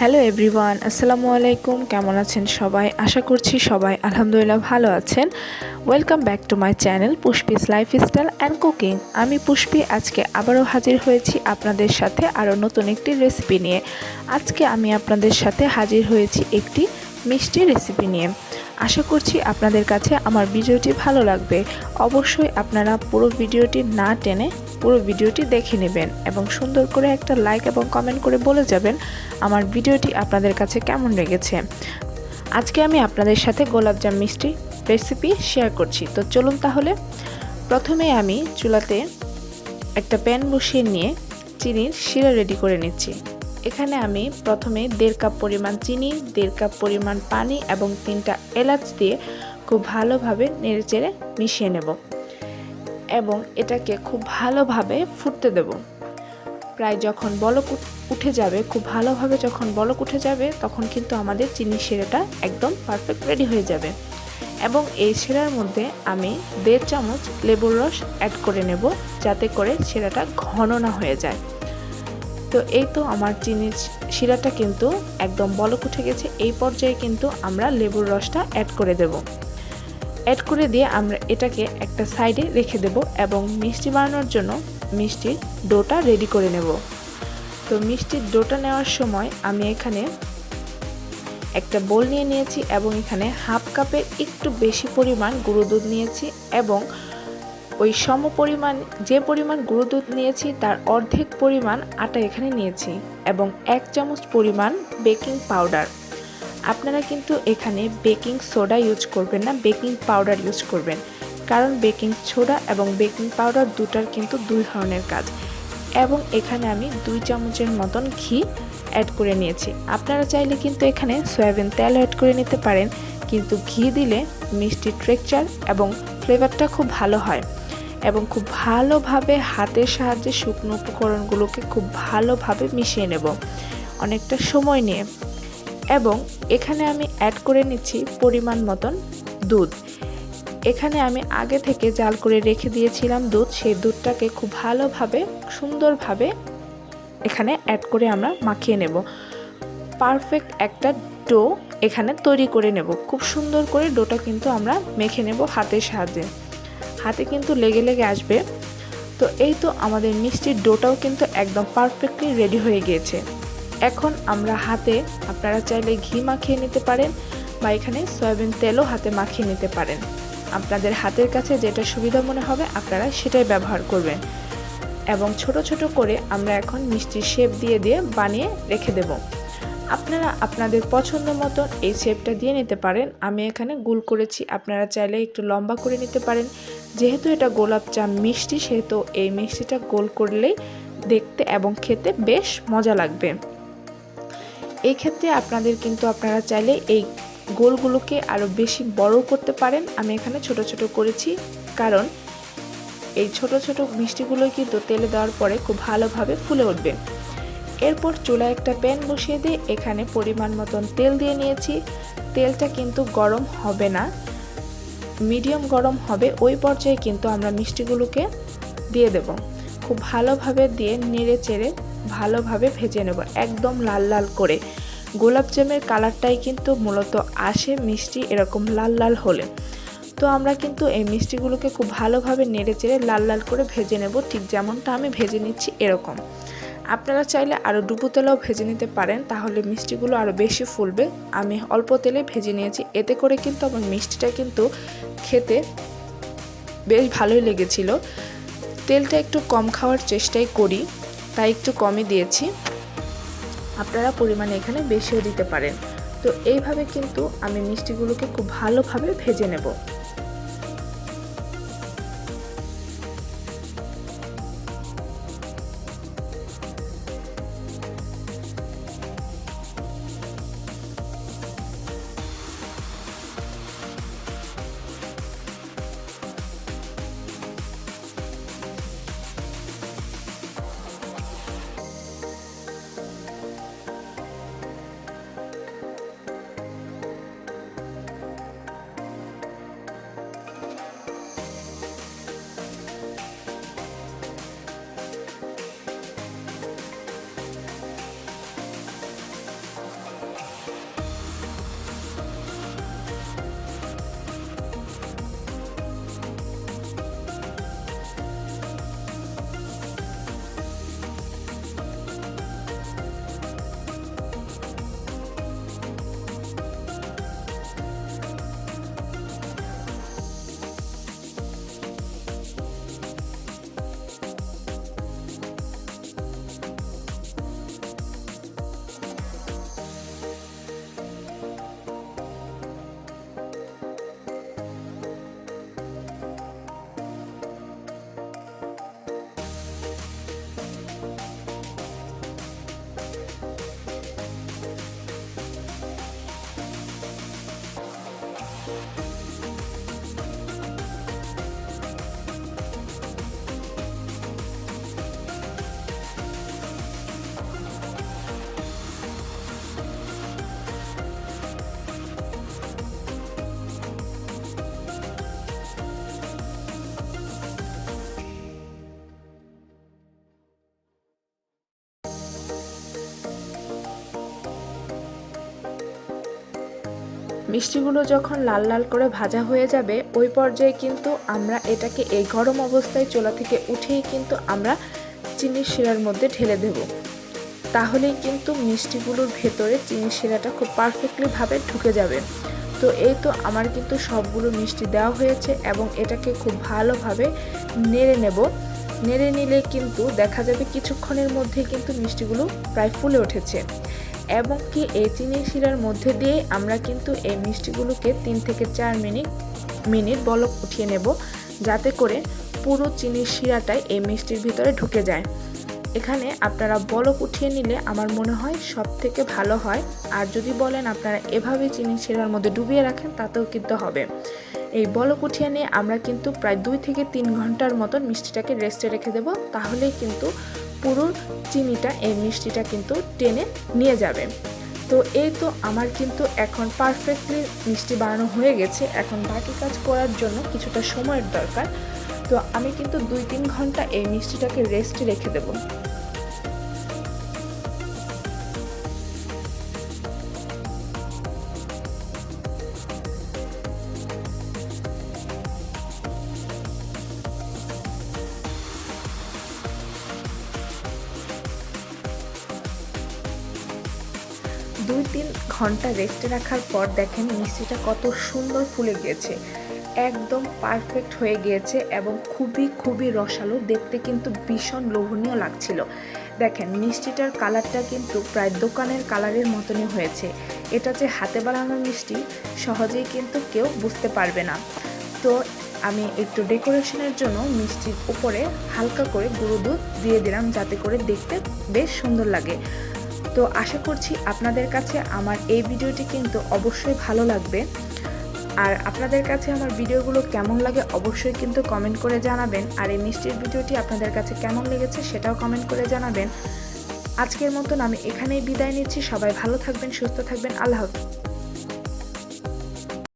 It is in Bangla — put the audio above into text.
হ্যালো এভরিওয়ান আসসালামু আলাইকুম কেমন আছেন সবাই? আশা করছি সবাই আলহামদুলিল্লাহ ভালো আছেন। Welcome back to my channel Pushpi's lifestyle and cooking আমি পুষ্পি, আজকে আবারও হাজির হয়েছি আপনাদের সাথে আরও নতুন একটি রেসিপি নিয়ে। আজকে আমি আপনাদের সাথে হাজির হয়েছি একটি মিষ্টি রেসিপি নিয়ে। আশা করছি আপনাদের কাছে আমার ভিডিওটি ভালো লাগবে। অবশ্যই আপনারা পুরো ভিডিওটি না টেনে পুরো ভিডিওটি দেখে নেবেন এবং সুন্দর করে একটা লাইক এবং কমেন্ট করে বলে যাবেন আমার ভিডিওটি আপনাদের কাছে কেমন লেগেছে। আজকে আমি আপনাদের সাথে গোলাপজাম মিষ্টি রেসিপি শেয়ার করছি। তো চলুন তাহলে প্রথমে আমি চুলাতে একটা প্যান বসিয়ে নিয়ে চিনির শিরা রেডি করে নিচ্ছি। এখানে আমি প্রথমে দেড় কাপ পরিমাণ চিনি, দেড় কাপ পরিমাণ পানি এবং তিনটা এলাচ দিয়ে খুব ভালোভাবে নেড়েচেড়ে মিশিয়ে নেব। এবং এটাকে খুব ভালোভাবে ফুটতে দেব। প্রায় যখন বলক উঠে যাবে, খুব ভালোভাবে যখন বলক উঠে যাবে, তখন কিন্তু আমাদের চিনি শিরাটা একদম পারফেক্ট রেডি হয়ে যাবে। এবং এই শিরার মধ্যে আমি দেড় চামচ লেবুর রস অ্যাড করে নেব, যাতে করে শিরাটা ঘন না হয়ে যায়। তো এই তো আমার চিনির শিরাটা কিন্তু একদম বলক উঠে গেছে, এই পর্যায়ে কিন্তু আমরা লেবুর রসটা অ্যাড করে দেব। অ্যাড করে দিয়ে আমরা এটাকে একটা সাইডে রেখে দেব এবং মিষ্টি বানানোর জন্য মিষ্টির ডোটা রেডি করে নেব। তো মিষ্টির ডোটা নেওয়ার সময় আমি এখানে একটা বোল নিয়ে নিয়েছি এবং এখানে হাফ কাপের একটু বেশি পরিমাণ গুঁড়ো দুধ নিয়েছি এবং ওই সম পরিমাণ, যে পরিমাণ গুঁড়ো দুধ নিয়েছি তার অর্ধেক পরিমাণ আটা এখানে নিয়েছি এবং এক চামচ পরিমাণ বেকিং পাউডার আপনারা কিন্তু এখানে বেকিং সোডা ইউজ করবেন না, বেকিং পাউডার ইউজ করবেন। কারণ বেকিং সোডা এবং বেকিং পাউডার দুটার কিন্তু দুই ধরনের কাজ। এবং এখানে আমি দুই চামচের মতন ঘি অ্যাড করে নিয়েছি। আপনারা চাইলে কিন্তু এখানে সয়াবিন তেল অ্যাড করে নিতে পারেন, কিন্তু ঘি দিলে মিষ্টি ট্রেকচার এবং ফ্লেভারটা খুব ভালো হয়। এবং খুব ভালোভাবে হাতের সাহায্যে শুকনো উপকরণগুলোকে খুব ভালোভাবে মিশিয়ে নেব। অনেকটা সময় নিয়ে এবং এখানে আমি অ্যাড করে নিচ্ছি পরিমাণ মতন দুধ। এখানে আমি আগে থেকে জাল করে রেখে দিয়েছিলাম দুধ, সেই দুধটাকে খুব ভালোভাবে, সুন্দরভাবে এখানে অ্যাড করে আমরা মাখিয়ে নেব। পারফেক্ট একটা ডো এখানে তৈরি করে নেব। খুব সুন্দর করে ডোটা কিন্তু আমরা মেখে নেব হাতের সাহায্যে। হাতে কিন্তু লেগে লেগে আসবে। তো এই তো আমাদের মিষ্টির ডোটাও কিন্তু একদম পারফেক্টলি রেডি হয়ে গিয়েছে। এখন আমরা হাতে, আপনারা চাইলে ঘি মাখিয়ে নিতে পারেন বা এখানে সয়াবিন তেলও হাতে মাখিয়ে নিতে পারেন। আপনাদের হাতের কাছে যেটা সুবিধা মনে হবে, আপনারা সেটাই ব্যবহার করবেন। এবং ছোট ছোট করে আমরা এখন মিষ্টির শেপ দিয়ে দিয়ে বানিয়ে রেখে দেব। আপনারা আপনাদের পছন্দ মতো এই শেপটা দিয়ে নিতে পারেন। আমি এখানে গুল করেছি, আপনারা চাইলে একটু লম্বা করে নিতে পারেন। যেহেতু এটা গোলাপ চাম মিষ্টি, সেহেতু এই মিষ্টিটা গোল করলেই দেখতে এবং খেতে বেশ মজা লাগবে। এই ক্ষেত্রে আপনাদের কিন্তু আপনারা চাইলে এই গোলগুলোকে আরও বেশি বড় করতে পারেন। আমি এখানে ছোট ছোট করেছি, কারণ এই ছোট ছোট মিষ্টিগুলো কিন্তু তেলে দেওয়ার পরে খুব ভালোভাবে ফুলে উঠবে। এরপর চুলায় একটা প্যান বসিয়ে দিয়ে এখানে পরিমাণ মতন তেল দিয়ে নিয়েছি। তেলটা কিন্তু গরম হবে না, মিডিয়াম গরম হবে। ওই পর্যায়ে কিন্তু আমরা মিষ্টিগুলোকে দিয়ে দেব। খুব ভালোভাবে দিয়ে নেড়ে চেড়ে ভালোভাবে ভেজে নেব, একদম লাল লাল করে। গোলাপ জামের কালারটাই কিন্তু মূলত আসে মিষ্টি, এরকম লাল লাল হলে। তো আমরা কিন্তু এই মিষ্টিগুলোকে খুব ভালোভাবে নেড়ে চেড়ে লাল লাল করে ভেজে নেব, ঠিক যেমনটা আমি ভেজে নিচ্ছি এরকম। আপনারা চাইলে আরও ডুবো তেলেও ভেজে নিতে পারেন, তাহলে মিষ্টিগুলো আরও বেশি ফুলবে। আমি অল্প তেলে ভেজে নিয়েছি, এতে করে কিন্তু আমার মিষ্টিটা কিন্তু খেতে বেশ ভালোই লেগেছিল। তেলটা একটু কম খাওয়ার চেষ্টাই করি, তাই একটু কমই দিয়েছি। আপনারা পরিমাণে এখানে বেশিও দিতে পারেন। তো এইভাবে কিন্তু আমি মিষ্টিগুলোকে খুব ভালোভাবে ভেজে নেব। মিষ্টিগুলো যখন লাল লাল করে ভাজা হয়ে যাবে, ওই পর্যায়ে কিন্তু আমরা এটাকে এই গরম অবস্থায় চোলা থেকে উঠেই কিন্তু আমরা চিনির শিরার মধ্যে ঢেলে দেব। তাহলেই কিন্তু মিষ্টিগুলোর ভেতরে চিনির শিরাটা খুব পারফেক্টলিভাবে ঢুকে যাবে। তো এই তো আমার কিন্তু সবগুলো মিষ্টি দেওয়া হয়েছে এবং এটাকে খুব ভালোভাবে নেড়ে নেব। নেড়ে নিলে কিন্তু দেখা যাবে কিছুক্ষণের মধ্যে কিন্তু মিষ্টিগুলো প্রায় ফুলে উঠেছে। এবং কি এই চিনি শিরার মধ্যে দিয়ে আমরা কিন্তু এই মিষ্টিগুলোকে তিন থেকে চার মিনিট মিনিট বলক উঠিয়ে নেব যাতে করে পুরো চিনির শিরাটাই এই মিষ্টির ভিতরে ঢুকে যায়। এখানে আপনারা বলক উঠিয়ে নিলে আমার মনে হয় সব থেকে ভালো হয়। আর যদি বলেন আপনারা এভাবে চিনি শিরার মধ্যে ডুবিয়ে রাখেন, তাতেও কিন্তু হবে। এই বলক উঠিয়ে নিয়ে আমরা কিন্তু প্রায় দুই থেকে তিন ঘণ্টার মতন মিষ্টিটাকে রেস্টে রেখে দেব। তাহলেই কিন্তু পুরো চিনিটা, এই মিষ্টিটা কিন্তু টেনে নিয়ে যাবে। তো এই তো আমার কিন্তু এখন পারফেক্টলি মিষ্টি বানানো হয়ে গেছে। এখন বাকি কাজ করার জন্য কিছুটা সময়ের দরকার। তো আমি কিন্তু দুই তিন ঘণ্টা এই মিষ্টিটাকে রেস্টে রেখে দেবো। তিন ঘণ্টা রেস্টে রাখার পর দেখেন মিষ্টিটা কত সুন্দর ফুলে গিয়েছে। একদম পারফেক্ট হয়ে গিয়েছে এবং খুবই খুবই রসালো, দেখতে কিন্তু ভীষণ লোভনীয় লাগছিল। দেখেন, মিষ্টিটার কালারটা কিন্তু প্রায় দোকানের কালারের মতনই হয়েছে। এটা যে হাতে বানানো মিষ্টি, সহজেই কিন্তু কেউ বুঝতে পারবে না। তো আমি একটু ডেকোরেশনের জন্য মিষ্টির উপরে হালকা করে গুঁড়ো দুধ দিয়ে দিলাম, যাতে করে দেখতে বেশ সুন্দর লাগে। তো আশা করছি আপনাদের কাছে আমার এই ভিডিওটি কিন্তু অবশ্যই ভালো লাগবে। আর আপনাদের কাছে আমার ভিডিওগুলো কেমন লাগে অবশ্যই কিন্তু কমেন্ট করে জানাবেন। আর এই মিষ্টির ভিডিওটি আপনাদের কাছে কেমন লেগেছে সেটাও কমেন্ট করে জানাবেন। আজকের মতন আমি এখানেই বিদায় নিচ্ছি। সবাই ভালো থাকবেন, সুস্থ থাকবেন। আল্লাহ হাফিজ।